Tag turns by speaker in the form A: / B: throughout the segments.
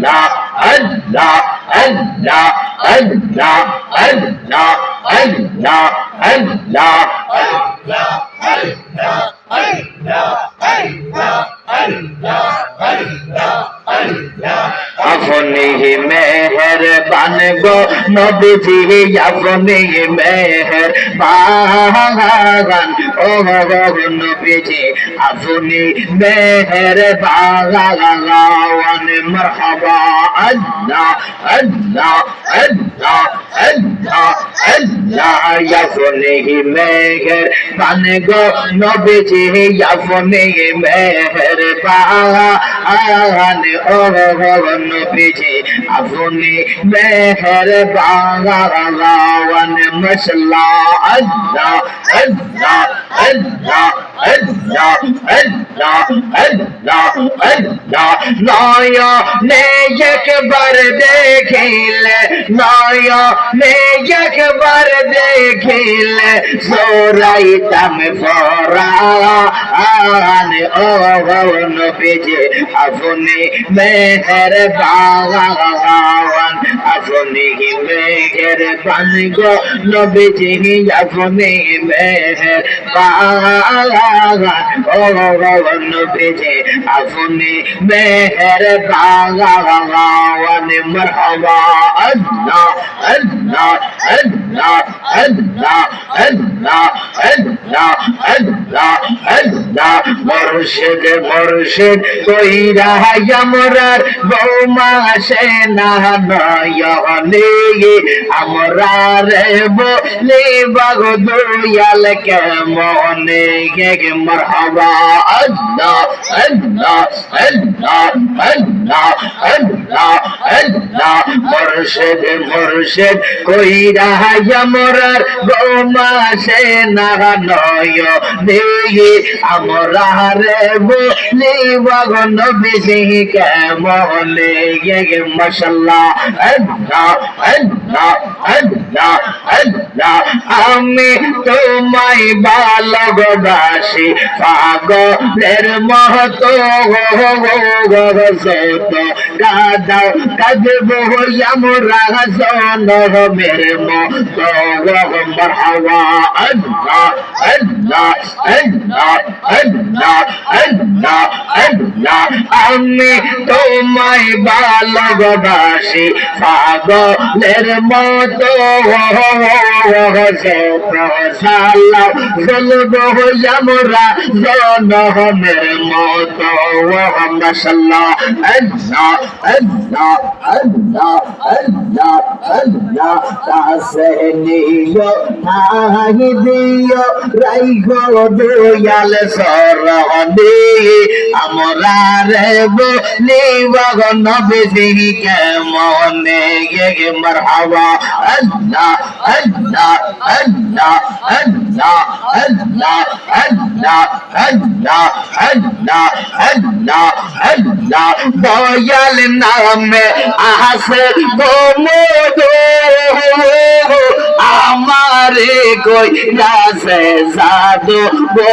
A: Allah, Allah, Allah, Allah, Allah, Allah, Allah, Allah, Allah, अपनी ही मेहर বান গো নবীজি, আপনি মেহের বাগান ও নবীজি, আপনি মেহের বাগান মারহাবা, আল্লাহ আল্লাহ আল্লাহ আল্লাহ আল্লাহ। ইয়াফনি মেহের বান গো নবীজি ইয়াফনি মেহের বাগান ও নবীজি, আপনি मेहरबान मसला अल्लाह अल्लाह अल्लाह अल्लाह अल्लाह अल्लाह अल्लाह नाया ने यकबर देखिल नाया ने यकबर देखिल सोराई तम फोरा आने ओ गवन पेजे अपने मेहरबान আপনি মেহের বান গো, নবীজি আপনি ও নবীজি আপনি মেহের বাগান মরহবা, আল্লাহ আল্লাহ আল্লাহ আল্লাহ আল্লাহ আল্লাহ আল্লাহ। আল্লাহ মুর্শিদ মুর্শিদ কইরা আমরার বৌমা সে না, নয়নে আমরা রে বলে, বাগ দুয়াল কে মনে গে মরহবা, আল্লাহ আল্লাহ আল্লাহ আল্লাহ আল্লাহ আল্লাহ, মুর্শিদ মুর্শিদ কইরা আমরার বৌমা সে না, নয়নে আমরা মোরা রে বেলি বাগন বিজি কেমন? গে মশলা আল্লাহ আল্লাহ আল্লাহ আল্লাহ। আমি তোমায় বালগ দাসী পাগলের মহত সত কাদাও, কাদব আমরা জন মেরে মত। مرحبا الله الله الله আল্লাহ আল্লাহ আল্লাহ আমি তোমায় ভালোবাসি পাগলের মতো সালাম বলব আমরা জনমের মতো মাশাল্লাহ আল্লাহ আল্লাহ আল্লাহ আল্লাহ আল্লাহ কাছে নিও নাই দিও রাইগো দয়াল সরণে আমরা রে বলি বাগন নবী কেমনে গে মারহাবা? আল্লাহ আল্লাহ আল্লাহ আল্লাহ আল্লাহ আল্লাহ আল্লাহ আল্লাহ আল্লাহ আল্লাহ। দয়াল নামে আসে গোমদো আমারে কই রাসে জাদু গো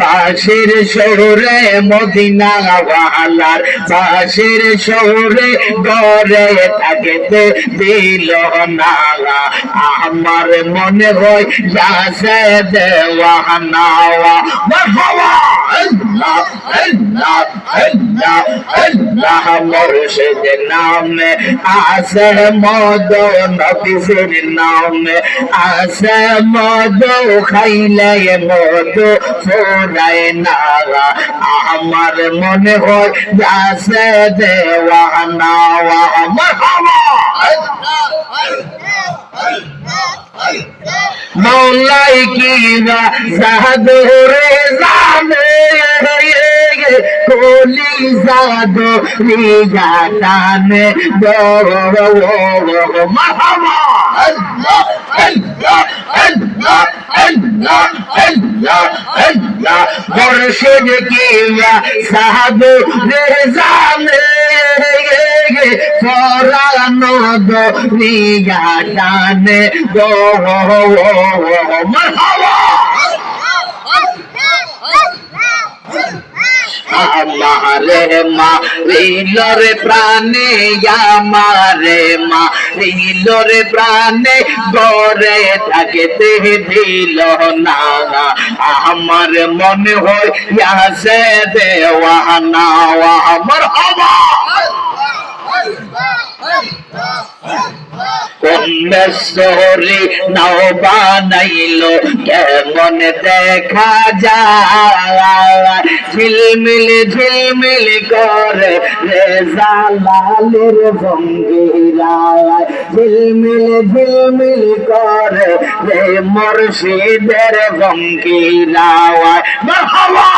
A: বাসের শহরে মদিনা ওয়াহালার বাসের শহরে গড়ে থাকিতে দিল না আমার মনে হয় যাসে দেওয়া নাওয়া মারহাবা আল্লাহ আল্লাহ নামে আসে মদ নবীর নামে আসে মদ খাইলে মদ ফোরায় না আমার মনে হয় যাসে দেওয়া নাওয়া মারহাবা মৌলাই কি জানে। खोली जागो रीजा ताने दो महा Allah, Allah, Allah, Allah, Allah, Allah. Murshid kiya sahab nizame. Forano do niya dane do. Marhaba. আমারে মা রিলরে প্রাণে আমারে মা রিলরে প্রাণে গরে থাকতে দিল না আমার মনে হয় ইয়াসে দেওয়ানা আমার হবা কন্যশ্বরী নাও বানাইলো, কেমন দেখা যায়? ঝিলমিল ঝিলমিল করে রেজা লালের ভঙ্গিরায় ঝিলমিল ঝিলমিল করে রে মুর্শিদের ভঙ্গিরায় মারহাবা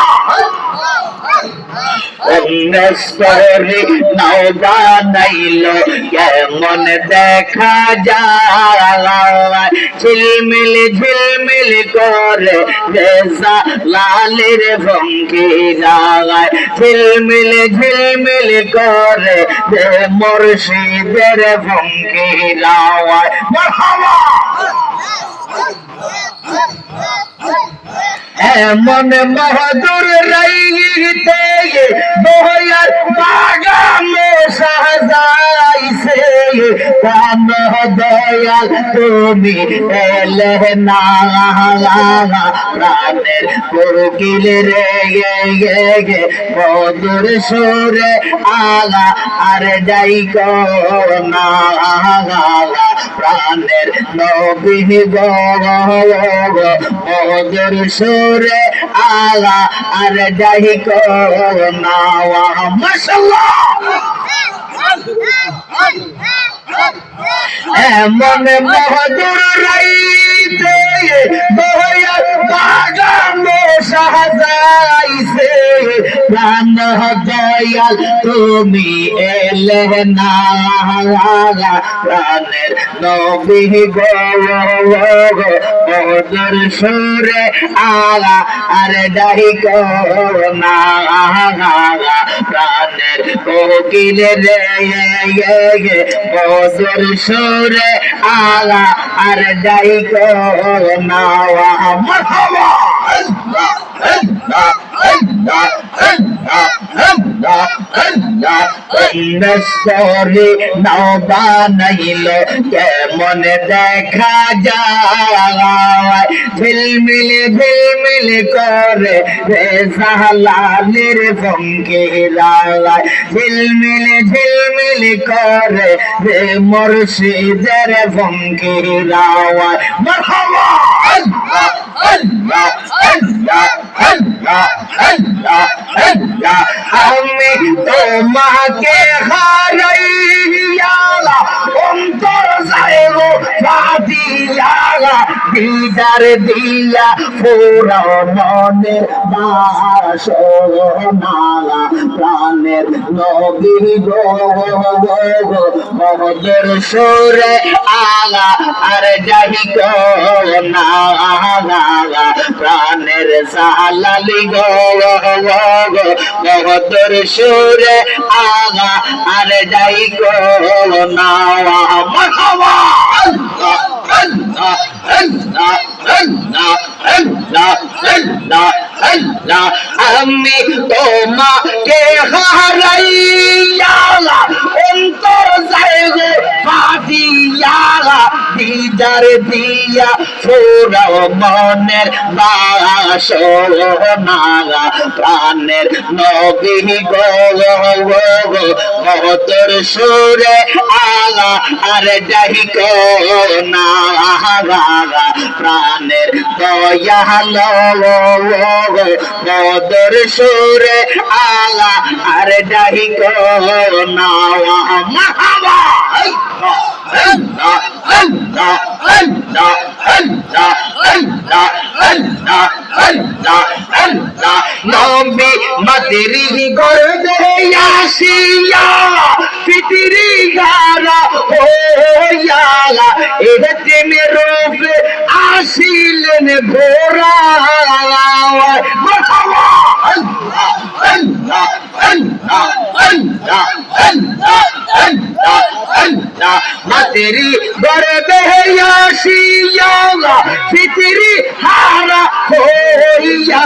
A: অন্যস্তরে নাও বানাইল, কেমন দেখা যায়? ঝিলমিল ঝিলমিল করে রেজা লালের ভঙ্গি যায় ঝিলমিল ঝিলমিল করে মুর্শিদের ভঙ্গি যায় মারহাবা! এমন মহদুর রাইতে বহয়ার বাগানে সাজাইছে। কান দয়াল তুমি এলে না প্রাণের কোকিল রে গে গে গে মধুর সুরে আগা আর যাই না প্রাণের নবী গজর সুরে আলা আর যাই নাওয়া মশাল্লাহ হ্যাঁ, হ্যাঁ, হ্যাঁ, এমন মহদুর রাইতে বহয়া বাগানে সাজাইছে। প্রাণ দয়াল, তুমি এলে না। প্রাণের সুরে আগা আর গো না প্রাণের কোকিল রে গোসর সুরে আলা আর যাই কো নাওয়া। মরহাবা অন্যস্তরে নাও বানাইল কেমন দেখা যায়? ঝিলমিল ঝিলমিল করে রে সাহলালের ভঙ্গে রায় ঝিলমিল ঝিলমিল করে রে মুর্শিদের ভঙ্গে রায় মারহাবা আল্লাহ আল্লাহ আল্লাহ আল্লাহ আল্লাহ আমি তোমাকে হারাইয়া অন্তর যাইব দিয়া দিদার দিয়া পুরা মনের আমার সোনা প্রাণের নবী গো মহদের সুরে আলা আর যাই না প্রাণের সালালি গো মহদের সুরে আলা আর যাই না মহাবা আমি তোমাকে হারাইয়ালা অন্তর যায় গো পাদিয়ালা দিদার দি লইয়া পুরো মনের বাসনারা প্রাণের নবী গো কতর সুরে আলা, আর ডাহি না প্রাণের দয়াল কদর সুরে আলা, আর ডাহি না মহাবা নবী মাদেরি গর্বে আসিয়া পিতিরি গারা হইয়া এতে মেরব আসিলেন ভোরা আল্লাহ আল্লাহ আল্লাহ আল্লাহ আল্লাহ আল্লাহ আল্লাহ আল্লাহ মাতেরি গর্বে আসিয়া ফিতিরি হারা হইয়া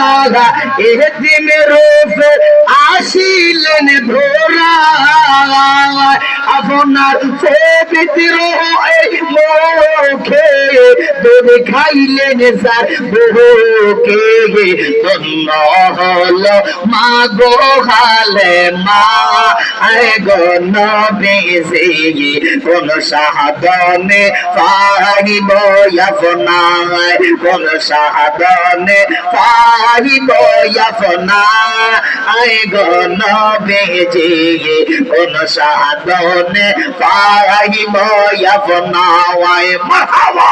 A: এদিন রূপে আসিলেন ধরা আপনার পবিত্র এই দেখাইলে স্যার বহুকে জন্ম হল মা গো হালে মা। গো নেসে কোন সাহাদনে পারিব আপনার? কোন সাহাদনে পারিব আপনার? গো গে কোন সাহাদনে পারিব আপনার? مرحبا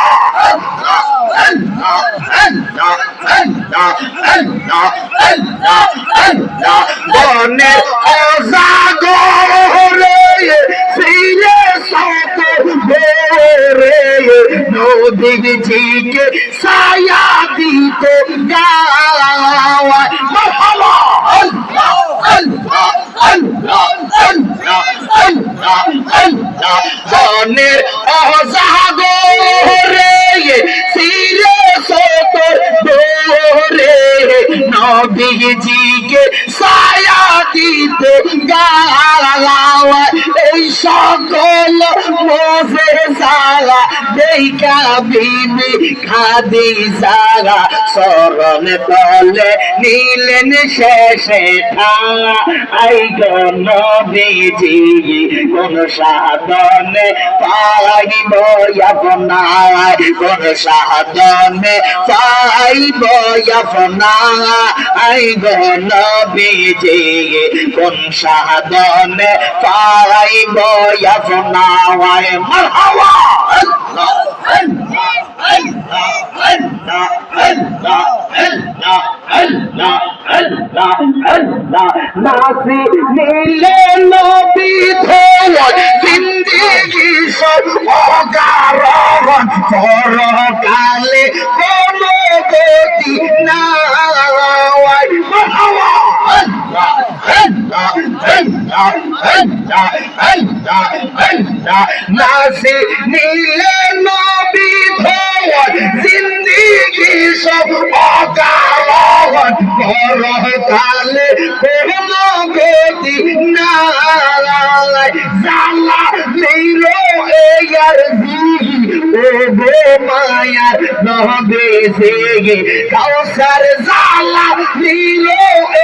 A: বনে অজাগরে ফিরে সত ভোরে নদীর ঝিকে ছায়া দিত গাওয়ায় মহালা বনের অজাগরে ফিরে সত রে নবীজিকে সায়া দিত গাওয়া এই সকল মোফে সারা দেখা বিবি খাদি সারা। সরণ তলে নীলেন শেষে ঠাঙা আই নবীজি, কোন সাধনে পাইব আপনার? কোন সাধনে পাইব আপনার আই নবীজি কোন সাধনে পাইব আপনার মারহাবা আল্লাহ আল্লাহ আল্লাহ আল্লাহ আল্লাহ আল্লাহ আল্লাহ আল্লাহ আল্লাহ নাসি নীলে নবী die, die, die, die, die, die. আল্লাহ নাসি নীলে নবী ধোয় জিন্দিগি সব অকারণ, পরকালে কোন গতি নাই জালা লীল এয়ার জিহি ও গো মায়ার নহবে সেগে কাউসার জালা লীল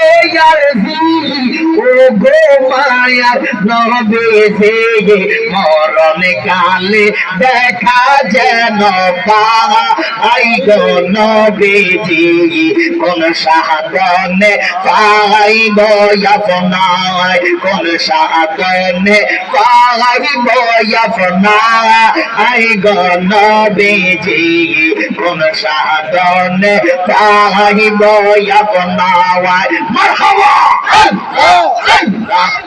A: এয়ার জিহি ও গো মায়ার নহবে সেগে মরণ কালে দেখা যেন পাহা আই গো নবীজি, কোন সাহায্যে পাইব আপনায় কোন সাহায্যে আপনায় আই গো নবীজি, কোন সাহায্যে পাইব আপনায় মারহাবা! আল্লাহ! আল্লাহ!